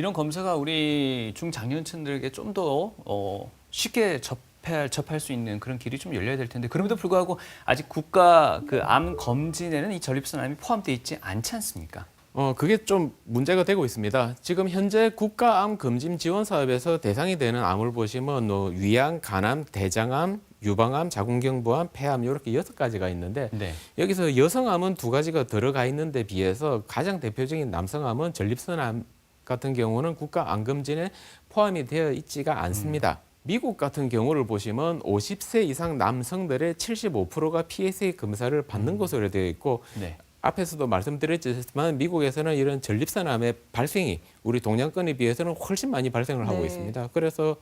이런 검사가 우리 중장년층들에게 좀더 어, 쉽게 접할, 접할 수 있는 그런 길이 좀 열려야 될 텐데 그럼에도 불구하고 아직 국가 그 암 검진에는 이 전립선 암이 포함되어 있지 않지 않습니까? 어, 그게 좀 문제가 되고 있습니다. 지금 현재 국가암 검진 지원 사업에서 대상이 되는 암을 보시면 뭐 위암, 간암, 대장암, 유방암, 자궁경부암, 폐암 이렇게 여섯 가지가 있는데 네. 여기서 여성암은 두 가지가 들어가 있는데 비해서 가장 대표적인 남성암은 전립선암 같은 경우는 국가 암검진에 포함이 되어 있지가 않습니다. 미국 같은 경우를 보시면 50세 이상 남성들의 75%가 PSA 검사를 받는 것으로 되어 있고 네. 앞에서도 말씀드렸지만 미국에서는 이런 전립선암의 발생이 우리 동양권에 비해서는 훨씬 많이 발생을 하고 네. 있습니다. 그래서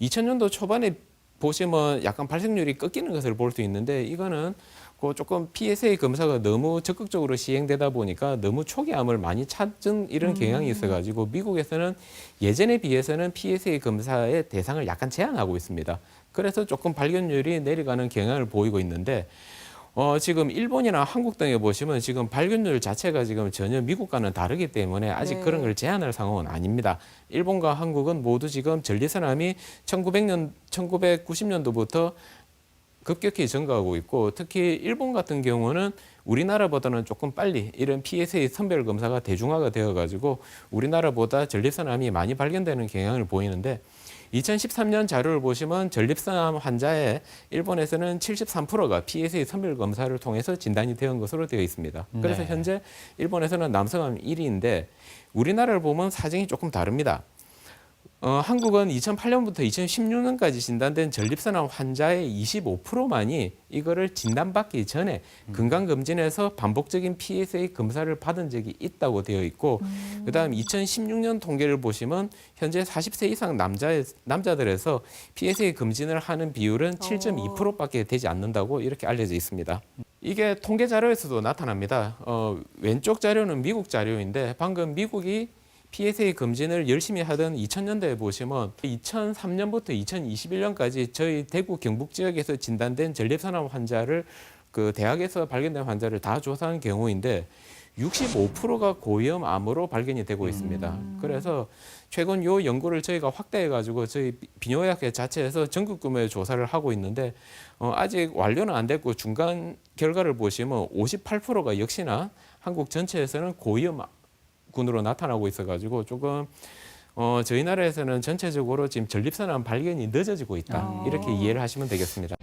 2000년도 초반에 보시면 약간 발생률이 꺾이는 것을 볼 수 있는데 이거는 그 조금 PSA 검사가 너무 적극적으로 시행되다 보니까 너무 초기암을 많이 찾은 이런 경향이 있어가지고 미국에서는 예전에 비해서는 PSA 검사의 대상을 약간 제한하고 있습니다. 그래서 조금 발견율이 내려가는 경향을 보이고 있는데 어, 지금 일본이나 한국 등에 보시면 지금 발견율 자체가 지금 전혀 미국과는 다르기 때문에 아직 네. 그런 걸 제한할 상황은 아닙니다. 일본과 한국은 모두 지금 전리선암이 1900년, 1990년도부터 급격히 증가하고 있고 특히 일본 같은 경우는 우리나라보다는 조금 빨리 이런 PSA 선별 검사가 대중화가 되어 가지고 우리나라보다 전립선암이 많이 발견되는 경향을 보이는데 2013년 자료를 보시면 전립선암 환자의 일본에서는 73%가 PSA 선별 검사를 통해서 진단이 된 것으로 되어 있습니다. 그래서 네. 현재 일본에서는 남성암 1위인데 우리나라를 보면 사정이 조금 다릅니다. 어, 한국은 2008년부터 2016년까지 진단된 전립선암 환자의 25%만이 이거를 진단받기 전에 건강검진에서 반복적인 PSA 검사를 받은 적이 있다고 되어 있고 그다음 2016년 통계를 보시면 현재 40세 이상 남자의 남자들에서 PSA 검진을 하는 비율은 7.2%밖에 되지 않는다고 이렇게 알려져 있습니다. 이게 통계 자료에서도 나타납니다. 어, 왼쪽 자료는 미국 자료인데 방금 미국이 PSA 검진을 열심히 하던 2000년대에 보시면 2003년부터 2021년까지 저희 대구 경북 지역에서 진단된 전립선암 환자를 그 대학에서 발견된 환자를 다 조사한 경우인데 65%가 고위험암으로 발견이 되고 있습니다. 그래서 최근 요 연구를 저희가 확대해 가지고 저희 비뇨의학회 자체에서 전국 규모의 조사를 하고 있는데 어, 아직 완료는 안 됐고 중간 결과를 보시면 58%가 역시나 한국 전체에서는 고위험 군으로 나타나고 있어가지고 조금 어, 저희 나라에서는 전체적으로 지금 전립선암 발견이 늦어지고 있다 아. 이렇게 이해를 하시면 되겠습니다.